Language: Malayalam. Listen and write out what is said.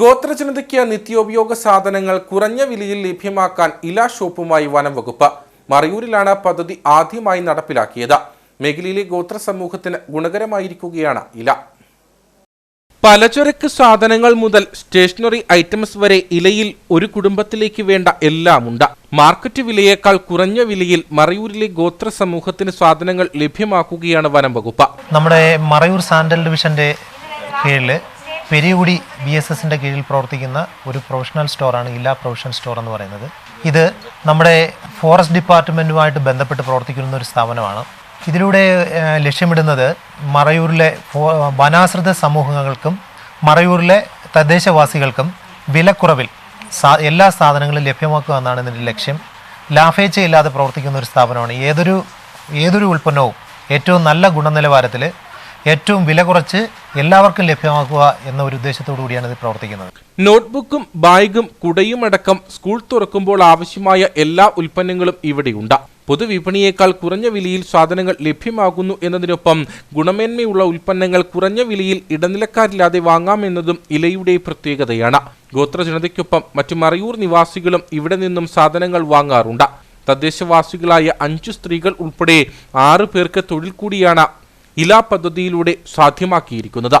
ഗോത്രജനതയ്ക്ക് നിത്യോപയോഗ സാധനങ്ങൾ കുറഞ്ഞ വിലയിൽ ലഭ്യമാക്കാൻ ഇല ഷോപ്പുമായി വനം വകുപ്പ് മറയൂരിലാണ് പദ്ധതി ആദ്യമായി നടപ്പിലാക്കിയത്. മേഖലയിലെ ഗോത്ര സമൂഹത്തിന് ഗുണകരമായിരിക്കുകയാണ് ഇല. പലചരക്ക് സാധനങ്ങൾ മുതൽ സ്റ്റേഷനറി ഐറ്റംസ് വരെ ഇലയിൽ ഒരു കുടുംബത്തിലേക്ക് വേണ്ട എല്ലാമുണ്ട്. മാർക്കറ്റ് വിലയേക്കാൾ കുറഞ്ഞ വിലയിൽ മറയൂരിലെ ഗോത്ര സമൂഹത്തിന് സാധനങ്ങൾ ലഭ്യമാക്കുകയാണ് വനം വകുപ്പ് നമ്മുടെ മറയൂർ സാൻഡൽ ഡിവിഷന്റെ കീഴിൽ പെരിയുകുടി ബി എസ് എസിന്റെ കീഴിൽ പ്രവർത്തിക്കുന്ന ഒരു പ്രൊഫഷണൽ സ്റ്റോറാണ് ഇല്ല പ്രൊഫഷണൽ സ്റ്റോർ എന്ന് പറയുന്നത്. ഇത് നമ്മുടെ ഫോറസ്റ്റ് ഡിപ്പാർട്ട്മെന്റുമായിട്ട് ബന്ധപ്പെട്ട് പ്രവർത്തിക്കുന്ന ഒരു സ്ഥാപനമാണ്. ഇതിലൂടെ ലക്ഷ്യമിടുന്നത് മറയൂരിലെ വനാശ്രിത സമൂഹങ്ങൾക്കും മറയൂരിലെ തദ്ദേശവാസികൾക്കും വിലക്കുറവിൽ സാ എല്ലാ സാധനങ്ങളും ലഭ്യമാക്കുക എന്നാണ് ഇതിന്റെ ലക്ഷ്യം. ലാഭേച്ഛയില്ലാതെ പ്രവർത്തിക്കുന്ന ഒരു സ്ഥാപനമാണ്. ഏതൊരു ഏതൊരു ഉൽപ്പന്നവും ഏറ്റവും നല്ല ഗുണനിലവാരത്തിൽ ഏറ്റവും വില കുറച്ച് എല്ലാവർക്കും ലഭ്യമാക്കുക എന്ന ഒരു ഉദ്ദേശത്തോടു കൂടിയാണ് ഇത് പ്രവർത്തിക്കുന്നത്. നോട്ട്ബുക്കും ബാഗും കുടയും അടക്കം സ്കൂൾ തുറക്കുമ്പോൾ ആവശ്യമായ എല്ലാ ഉൽപ്പന്നങ്ങളും ഇവിടെയുണ്ട്. പൊതുവിപണിയേക്കാൾ കുറഞ്ഞ വിലയിൽ സാധനങ്ങൾ ലഭ്യമാകുന്നു എന്നതിനൊപ്പം ഗുണമേന്മയുള്ള ഉൽപ്പന്നങ്ങൾ കുറഞ്ഞ വിലയിൽ ഇടനിലക്കാരില്ലാതെ വാങ്ങാമെന്നതും ഇലയുടെ പ്രത്യേകതയാണ്. ഗോത്ര ഗോത്രജനതയ്ക്കൊപ്പം മറ്റു മറയൂർ നിവാസികളും ഇവിടെ നിന്നും സാധനങ്ങൾ വാങ്ങാറുണ്ട്. തദ്ദേശവാസികളായ അഞ്ചു സ്ത്രീകൾ ഉൾപ്പെടെ ആറു പേർക്ക് തൊഴിൽ കൂടിയാണ് ഇല പദ്ധതിയിലൂടെ സാധ്യമാക്കിയിരിക്കുന്നത്.